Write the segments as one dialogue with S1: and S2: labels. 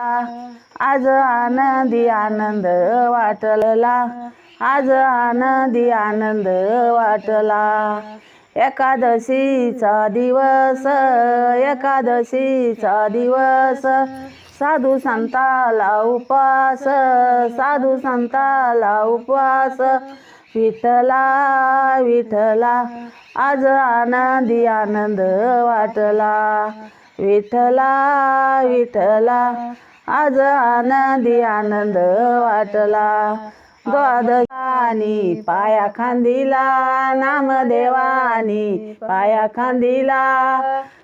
S1: आज आनंदी आनंद वाटला. आज आनंदी आनंद वाटला. एकादशीचा दिवस एकादशीचा दिवस. साधू संताला उपास साधू संताला उपास विठ्ठला विठला आज आनंदी आनंद वाटला. विठला विठला आज आनंदी आनंद वाटला. द्वादशानी पाया खांदिला नामदेवानी पाया खांदिला.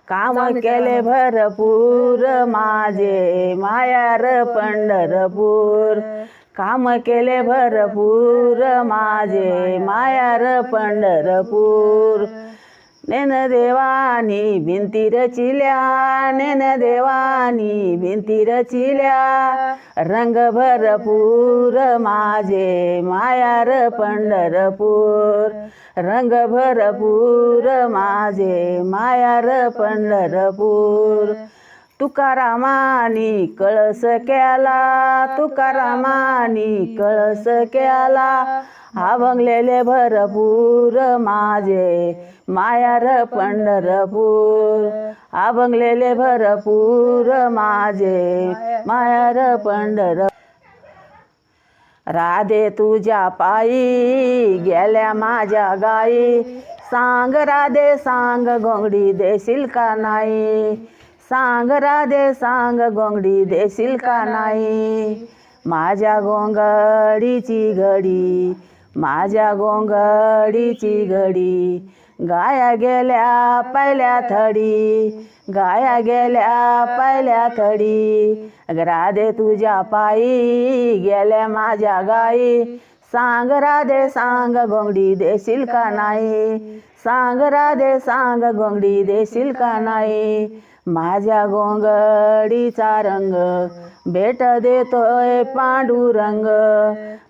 S1: काम केले भरपूर माझे मायार पंढरपूर. काम केले भरपूर माझे मायार पंढरपूर. नेन देवानी भिंती रचिल्या नेन देवानी भिंती रचिल्या. रंग भरपूर माझे मायार पंढरपूर. रंग भरपूर माझे मायार पंढरपूर. तुकारामानी कळस केला तुकारामानी कळस केला. आवंगलेले भरपूर माझे मायार पंढरपूर. आवंगलेले भरपूर माझे मायार पंढर राधे तुझ्या पायी गेल्या माझ्या गाई सांग राधे सांग घोंगडी देशील का नाही? सांग राधे सांग गोंगडी देशील का नाही? माझ्या गोंगडीची घडी माझ्या गोंगडीची घडी. गाया गेल्या पहिल्या थडी गाया गेल्या पहिल्या थडी. राधे तुझ्या पायी गेल्या माझ्या गाई सांग राधे सांग गोंगडी देशील का नाही? सांग राधे सांग गोंगडी देशील का नाही? माझ्या गोंगडीचा रंग भेट देतोय पांडुरंग.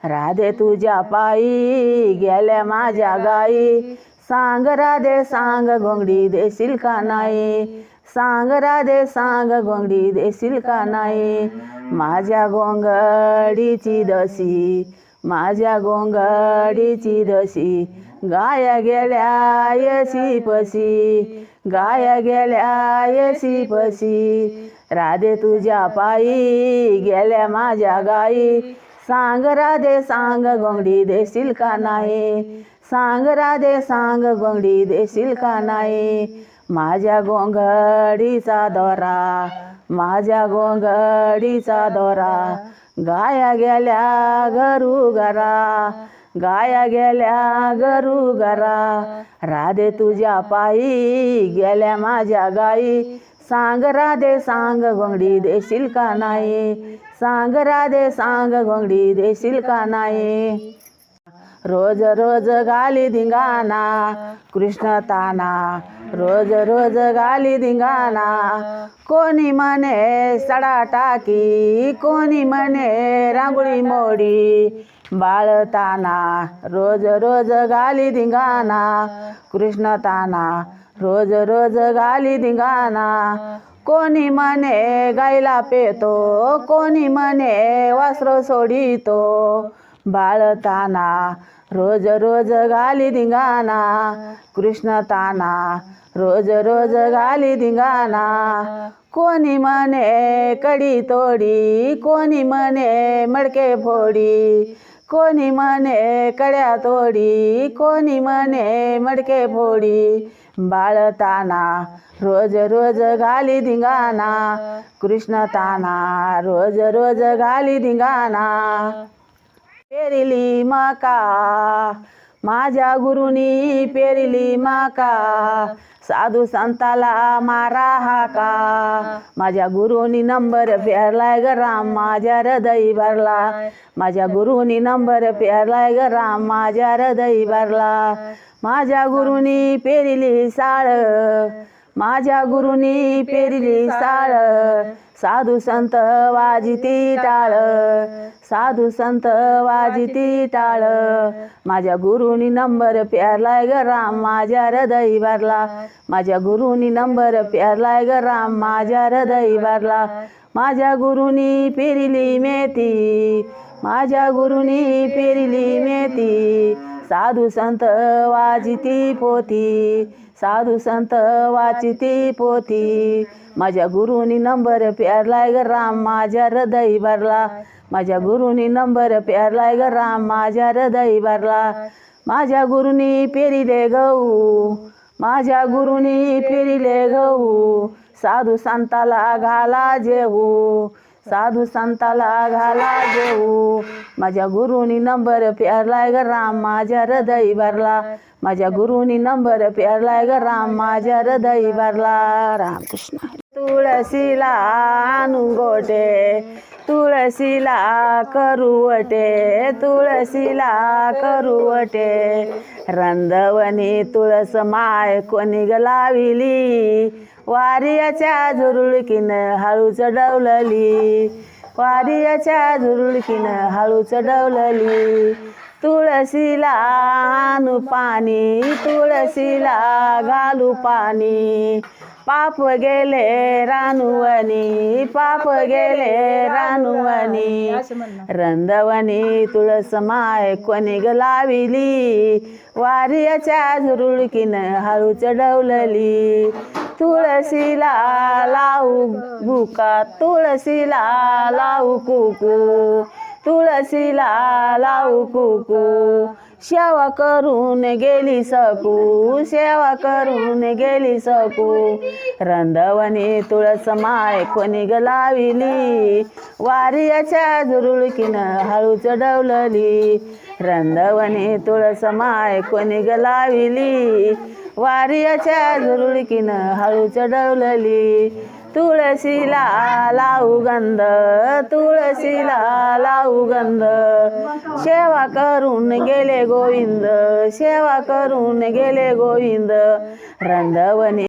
S1: राधे तुझ्या पायी गेल्या माझ्या गाई सांग राधे सांग गोंगडी देशील का नाही? सांग राधे सांग गोंगडी देशील का नाही? माझ्या गोंगडीची दशी माझ्या गोंगडीची दशी. गाया गेल्या यशी पशी. गाया गेल्या येसी पशी राधे तुझ्या पायी गेल्या माझ्या गाई सांग राधे सांग गोंगडी देशील का नाही? सांग राधे सांग गोंगडी देशील का नाही? माझ्या गोंगडीचा दोरा माझ्या गोंगडीचा दोरा. गाया गेल्या घरू घरा गाया गेल्या गरू गरा राधे तुझ्या पायी गेल्या माझ्या गाई सांग राधे सांग गोंगडी देशील का नाही? सांग राधे सांग गोंगडी देशील का नाही? रोज रोज गाली धिंगाणा कृष्ण ताना. रोज रोज गाली धिंगाणा. कोणी म्हणे सडा टाकी कोणी म्हणे रांगोळी मोडी. बाळताना रोज रोज गाली धिंगाणा. कृष्ण ताना रोज रोज गाली धिंगाणा. कोणी म्हणे गायला पेतो कोणी म्हणे वासर सोडितो. बाळताना रोज रोज गाली धिंगाणा. कृष्ण ताना रोज रोज गाली धिंगाणा. कोणी म्हणे कडी तोडी कोणी म्हणे मडके फोडी. कोणी म्हणे कड्या तोडी कोणी म्हणे मडके फोडी. बाळताना रोज रोज घाली धिंगाणा. कृष्ण ताना रोज रोज घाली धिंगाणा. पेरिली मका माझ्या गुरुनी पेरिली माका. साधू संताला मारा हाका. माझ्या गुरुनी नंबर पेरलाय ग राम माझ्या हृदयी भरला. माझ्या गुरुनी नंबर पेरलाय ग राम माझ्या हृदयी भरला. माझ्या गुरुनी पेरिली साळ. माझ्या गुरुनी पेरिली साळ. साधू संत वाजिती टाळ साधू संत वाजिती टाळ. माझ्या गुरुनी नंबर प्यारलाय ग राम माझ्या हृदय भरला. माझ्या गुरुनी नंबर प्यारलाय ग राम माझ्या हृदय भरला. माझ्या गुरुनी पेरिली मेथी माझ्या गुरुनी पेरिली मेथी. साधू संत वाजिती पोती साधू संत वाचिती पोथी. माझ्या गुरुनी नंबर प्यारलाय ग राम माझ्या हृदय भरला. माझ्या गुरुनी नंबर प्यारलाय ग राम माझ्या हृदय भरला. माझ्या गुरुनी पेरिले गऊ माझ्या गुरुनी पेरिले गऊ साधू संताला घाला जेऊ साधू संताला घाला जेऊ. माझ्या गुरुनी नंबर प्यारलाय ग राम माझ्या हृदय भरला. माझ्या गुरुनी नंबर प्यारलाय ग राम माझ्या हृदय भरला. रामकृष्ण. तुळशीला गोटे तुळशीला करुवटे तुळशीला करुवटे रंधवनी तुळस माय कोणी गलाविली वारियाच्या झुरुळकीनं हळू चढवलली. वारियाच्या झुरुळकीनं हळू चढवलली. तुळशीला आणू पाणी तुळशीला घालू पाणी. पाप गेले रानुवनी पाप गेले रानुवनी. रंदवनी तुळस माय कोणी गलाविली वारीच्या वारियाच्या झुरुळकीन हळू चढवलली. तुळशीला लावू बुका तुळशीला लावू कुकू. तुळशीला लावू कुकू. सेवा करून गेली सकू सेवा करून गेली सकू. रंधवणी तुळस माय कोणी ग लाविली वारियाच्या झुरुळकीनं हळू चढवलली रंधवणी तुळस माय कोणी गलाविली लाविली वारियाच्या झुरुळकीनं हळू चढवलली तुळशीला लावू गंध तुळशीला लावू गंध. सेवा करून गेले गोविंद सेवा करून गेले गोविंद. रंधवने